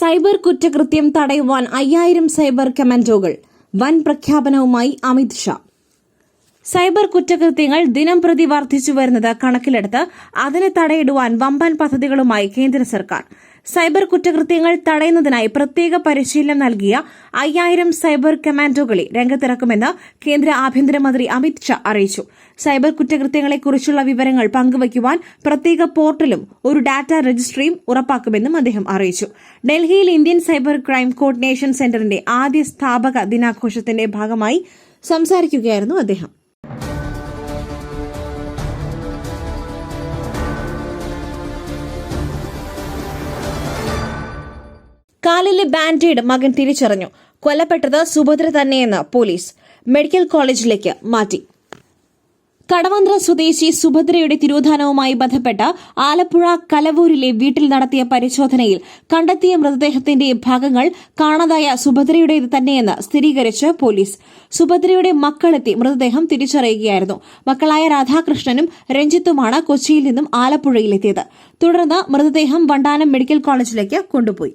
cyber കുറ്റകൃത്യം തടയുവാൻ അയ്യായിരം സൈബർ കമാൻഡോകൾ വൻ പ്രഖ്യാപനവുമായി അമിത് ഷാ സൈബർ കുറ്റകൃത്യങ്ങൾ ദിനം പ്രതി വർദ്ധിച്ചു വരുന്നത് കണക്കിലെടുത്ത് അതിനെ തടയിടുവാൻ വമ്പൻ പദ്ധതികളുമായി കേന്ദ്ര സർക്കാർ സൈബർ കുറ്റകൃത്യങ്ങൾ തടയുന്നതിനായി പ്രത്യേക പരിശീലനം നൽകിയ അയ്യായിരം സൈബർ കമാൻഡോകളെ രംഗത്തിറക്കുമെന്ന് കേന്ദ്ര ആഭ്യന്തരമന്ത്രി അമിത് ഷാ അറിയിച്ചു സൈബർ കുറ്റകൃത്യങ്ങളെക്കുറിച്ചുള്ള വിവരങ്ങൾ പങ്കുവയ്ക്കുവാൻ പ്രത്യേക പോർട്ടലും ഒരു ഡാറ്റ രജിസ്ട്രിയും ഉറപ്പാക്കുമെന്നും അദ്ദേഹം അറിയിച്ചു ഡൽഹിയിൽ ഇന്ത്യൻ സൈബർ ക്രൈം കോർഡിനേഷൻ സെന്ററിന്റെ ആദ്യ സ്ഥാപക ദിനാഘോഷത്തിന്റെ ഭാഗമായി സംസാരിക്കുകയായിരുന്നു അദ്ദേഹം കാലിലെ ബാൻഡേഡ് മകൻ തിരിച്ചറിഞ്ഞു കൊല്ലപ്പെട്ടത് സുഭദ്ര തന്നെയെന്ന് പോലീസ് മെഡിക്കൽ കോളേജിലേക്ക് മാറ്റി കടവന്ത്ര സ്വദേശി സുഭദ്രയുടെ തിരോധാനവുമായി ബന്ധപ്പെട്ട ആലപ്പുഴ കലവൂരിലെ വീട്ടിൽ നടത്തിയ പരിശോധനയിൽ കണ്ടെത്തിയ മൃതദേഹത്തിന്റെ ഭാഗങ്ങൾ കാണാതായ സുഭദ്രയുടേത് തന്നെയെന്ന് സ്ഥിരീകരിച്ച് പോലീസ് സുഭദ്രയുടെ മക്കളെത്തി മൃതദേഹം തിരിച്ചറിയുകയായിരുന്നു മക്കളായ രാധാകൃഷ്ണനും രഞ്ജിത്തുമാണ് കൊച്ചിയിൽ നിന്നും ആലപ്പുഴയിലെത്തിയത് തുടർന്ന് മൃതദേഹം വണ്ടാനം മെഡിക്കൽ കോളേജിലേക്ക് കൊണ്ടുപോയി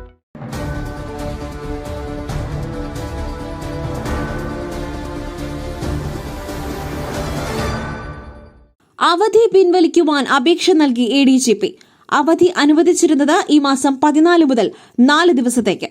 അവധി പിൻവലിക്കുവാൻ അപേക്ഷ നൽകി എ ഡി ജി പി അവധി അനുവദിച്ചിരുന്നത് ഈ മാസം പതിനാല് മുതൽ നാല് ദിവസത്തേക്ക്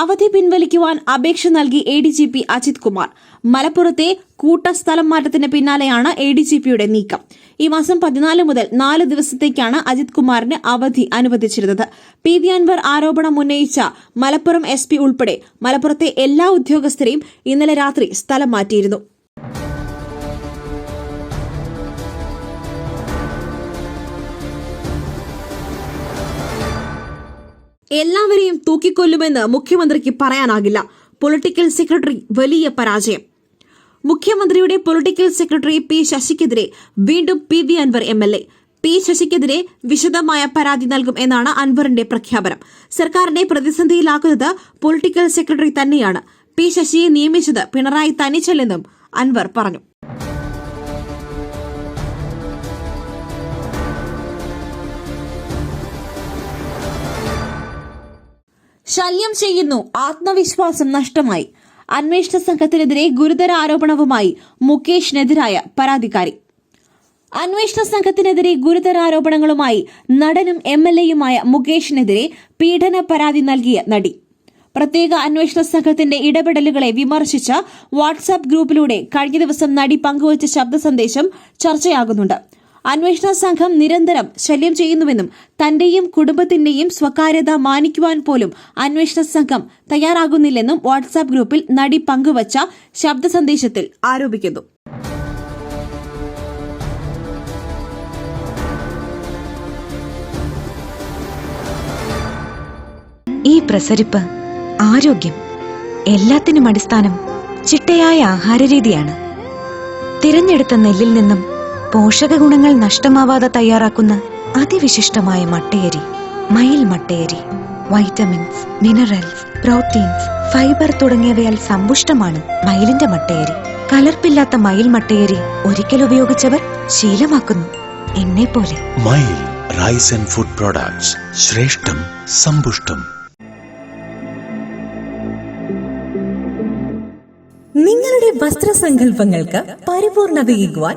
അവധി പിൻവലിക്കുവാൻ അപേക്ഷ നൽകി A D G P Ajith Kumar മലപ്പുറത്തെ കൂട്ട സ്ഥലം മാറ്റത്തിന് പിന്നാലെയാണ് എ ഡി ജി പിയുടെ നീക്കം ഈ മാസം പതിനാല് മുതൽ നാല് ദിവസത്തേക്കാണ് അജിത് കുമാറിന് അവധി അനുവദിച്ചിരുന്നത് പി വി അൻവർ ആരോപണം ഉന്നയിച്ച മലപ്പുറം എസ് പി ഉൾപ്പെടെ മലപ്പുറത്തെ എല്ലാ ഉദ്യോഗസ്ഥരെയും ഇന്നലെ രാത്രി സ്ഥലം മാറ്റിയിരുന്നു എല്ലാവരെയും തൂക്കിക്കൊല്ലുമെന്ന് മുഖ്യമന്ത്രിക്ക് പറയാനാകില്ല പൊളിറ്റിക്കൽ സെക്രട്ടറി വലിയ പരാജയം മുഖ്യമന്ത്രിയുടെ പൊളിറ്റിക്കൽ സെക്രട്ടറി പി ശശിക്കെതിരെ വീണ്ടും P V Anvar M L A P ശശിക്കെതിരെ വിശദമായ പരാതി നൽകും എന്നാണ് അൻവറിന്റെ പ്രഖ്യാപനം സർക്കാരിനെ പ്രതിസന്ധിയിലാക്കുന്നത് പൊളിറ്റിക്കൽ സെക്രട്ടറി തന്നെയാണ് പി ശശിയെ നിയമിച്ചത് പിണറായി തനിച്ചല്ലെന്നും അൻവർ പറഞ്ഞു ശല്യം ചെയ്യുന്നു ആത്മവിശ്വാസം നഷ്ടമായി അന്വേഷണ സംഘത്തിനെതിരെ ഗുരുതര ആരോപണവുമായി മുകേഷിനെതിരായ പരാതിക്കാരി അന്വേഷണ സംഘത്തിനെതിരെ ഗുരുതര ആരോപണങ്ങളുമായി നടനും എം എൽ എയുമായ മുകേഷിനെതിരെ പീഡന പരാതി നൽകിയ നടി പ്രത്യേക അന്വേഷണ സംഘത്തിന്റെ ഇടപെടലുകളെ വിമർശിച്ച വാട്സാപ്പ് ഗ്രൂപ്പിലൂടെ കഴിഞ്ഞ ദിവസം നടി പങ്കുവച്ച ശബ്ദ സന്ദേശം ചർച്ചയാകുന്നുണ്ട് അന്വേഷണ സംഘം നിരന്തരം ശല്യം ചെയ്യുന്നുവെന്നും തന്റെയും കുടുംബത്തിന്റെയും സ്വകാര്യത മാനിക്കുവാൻ പോലും അന്വേഷണ സംഘം തയ്യാറാകുന്നില്ലെന്നും വാട്സാപ്പ് ഗ്രൂപ്പിൽ നടി പങ്കുവച്ച ശബ്ദ സന്ദേശത്തിൽ ആരോപിക്കുന്നു ഈ പ്രസരിപ്പ് ആരോഗ്യം എല്ലാത്തിനും അടിസ്ഥാനം ചിട്ടയായ ആഹാരരീതിയാണ് തിരഞ്ഞെടുത്ത നെല്ലിൽ നിന്നും പോഷക ഗുണങ്ങൾ നഷ്ടമാവാതെ തയ്യാറാക്കുന്ന അതിവിശിഷ്ടമായ മട്ടയരി മയിൽ മട്ടയരി വൈറ്റമിൻസ് മിനറൽസ് പ്രോട്ടീൻസ് ഫൈബർ തുടങ്ങിയവയാൽ സമ്പുഷ്ടമാണ് മയിലിന്റെ മട്ടയരി കലർപ്പില്ലാത്ത മയിൽ മട്ടയരി ഒരിക്കൽ ഉപയോഗിച്ചവർ ശീലമാക്കുന്നു എന്നെ പോലെ മയിൽ റൈസ് ആൻഡ് ഫുഡ് പ്രോഡക്ട്സ് ശ്രേഷ്ഠം സമ്പുഷ്ടം നിങ്ങളുടെ വസ്ത്രസങ്കല്പങ്ങൾക്ക് പരിപൂർണതയേകുവാൻ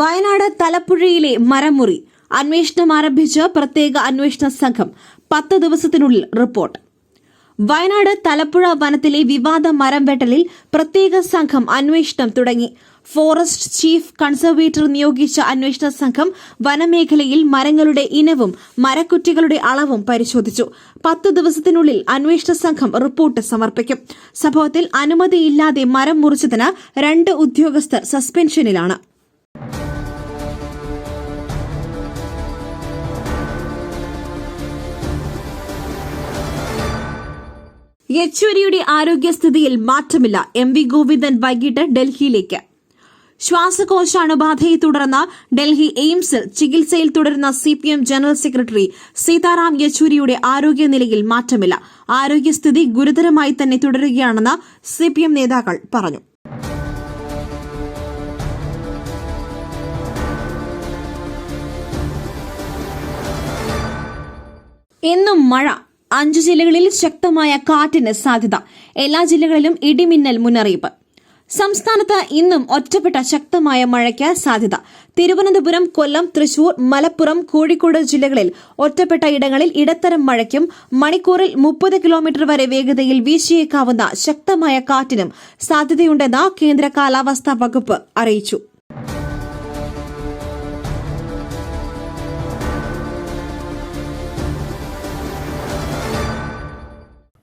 Wayanad തലപ്പുഴയിലെ മരമുറി അന്വേഷണം ആരംഭിച്ച പ്രത്യേക അന്വേഷണ സംഘം പത്ത് ദിവസത്തിനുള്ളിൽ റിപ്പോർട്ട് വയനാട് തലപ്പുഴ വനത്തിലെ വിവാദ മരം വെട്ടലിൽ പ്രത്യേക സംഘം അന്വേഷണം തുടങ്ങി ഫോറസ്റ്റ് ചീഫ് കൺസർവേറ്റർ നിയോഗിച്ച അന്വേഷണ സംഘം വനമേഖലയിൽ മരങ്ങളുടെ ഇനവും മരക്കുറ്റികളുടെ അളവും പരിശോധിച്ചു പത്ത് ദിവസത്തിനുള്ളിൽ അന്വേഷണ സംഘം റിപ്പോർട്ട് സമർപ്പിക്കും സംഭവത്തിൽ അനുമതിയില്ലാതെ മരം മുറിച്ചതിന് രണ്ട് ഉദ്യോഗസ്ഥർ സസ്പെൻഷനിലാണ് യെച്ചൂരിയുടെ ആരോഗ്യസ്ഥിതിയിൽ മാറ്റമില്ല എം വി ഗോവിന്ദൻ വൈകിട്ട് ഡൽഹിയിലേക്ക് ശ്വാസകോശ അണുബാധയെ തുടർന്ന് ഡൽഹി എയിംസിൽ ചികിത്സയിൽ തുടരുന്ന C P M general secretary Sitaram യെച്ചൂരിയുടെ ആരോഗ്യനിലയിൽ മാറ്റമില്ല ആരോഗ്യസ്ഥിതി ഗുരുതരമായി തന്നെ തുടരുകയാണെന്ന് സി പി എം നേതാക്കൾ പറഞ്ഞു ഇന്നും മഴ അഞ്ച് ജില്ലകളിൽ ശക്തമായ കാറ്റിന് സാധ്യത എല്ലാ ജില്ലകളിലും ഇടിമിന്നൽ മുന്നറിയിപ്പ് സംസ്ഥാനത്ത് ഇന്നും ഒറ്റപ്പെട്ട ശക്തമായ മഴയ്ക്ക് സാധ്യത തിരുവനന്തപുരം കൊല്ലം തൃശൂർ മലപ്പുറം കോഴിക്കോട് ജില്ലകളിൽ ഒറ്റപ്പെട്ട ഇടങ്ങളിൽ ഇടത്തരം മഴയ്ക്കും മണിക്കൂറിൽ മുപ്പത് കിലോമീറ്റർ വരെ വേഗതയിൽ വീശിയേക്കാവുന്ന ശക്തമായ കാറ്റിനും സാധ്യതയുണ്ടെന്ന് കേന്ദ്ര കാലാവസ്ഥാ വകുപ്പ് അറിയിച്ചു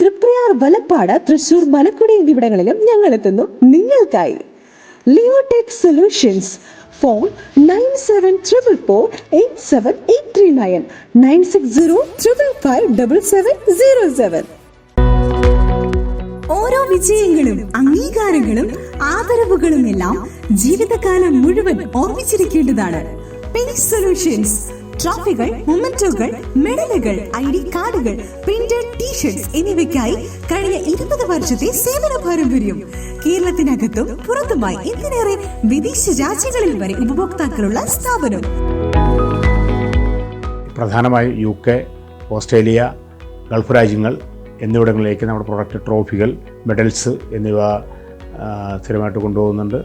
തൃപ്രയാർ വലപ്പാട് തൃശൂർ മലക്കുടി എന്നിവിടങ്ങളിലും ഞങ്ങൾ എത്തുന്നു നിങ്ങൾക്കായി Leotech solutions phone nine seven triple four eight seven eight three nine nine six zero triple five double seven zero seven ഓരോ വിജയങ്ങളും അംഗീകാരങ്ങളും ആദരവുകളും എല്ലാം ജീവിതകാലം മുഴുവൻ ഓർമ്മിച്ചിരിക്കേണ്ടതാണ് പെനി സൊല്യൂഷൻസ് ട്രോഫികൾ മൊമെന്റോകൾ മെഡലുകൾ ഐ ഡി കാർഡുകൾ പ്രിന്റ് ടീഷർട്സ് എന്നിവയ്ക്കായി കഴിഞ്ഞ ഇരുപത് വർഷത്തെ സേവന പാരമ്പര്യം കേരളത്തിനകത്തും പുറത്തുമായി എന്തിനേറെ വിദേശ രാജ്യങ്ങളിൽ വരെ ഉപഭോക്താക്കളുള്ള സ്ഥാപനം പ്രധാനമായും യു കെ ഓസ്ട്രേലിയ ഗൾഫ് രാജ്യങ്ങൾ എന്നിവിടങ്ങളിലേക്ക് നമ്മുടെ പ്രൊഡക്റ്റ് ട്രോഫികൾ മെഡൽസ് എന്നിവ സ്ഥിരമായിട്ട് കൊണ്ടുപോകുന്നുണ്ട്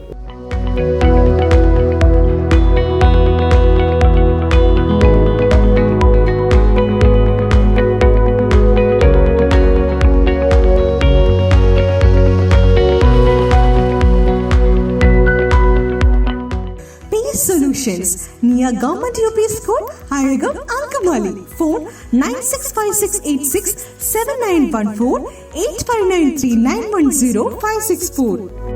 Near Government UP School, Arigam, Ankamali. Phone 9656867914 8593910564.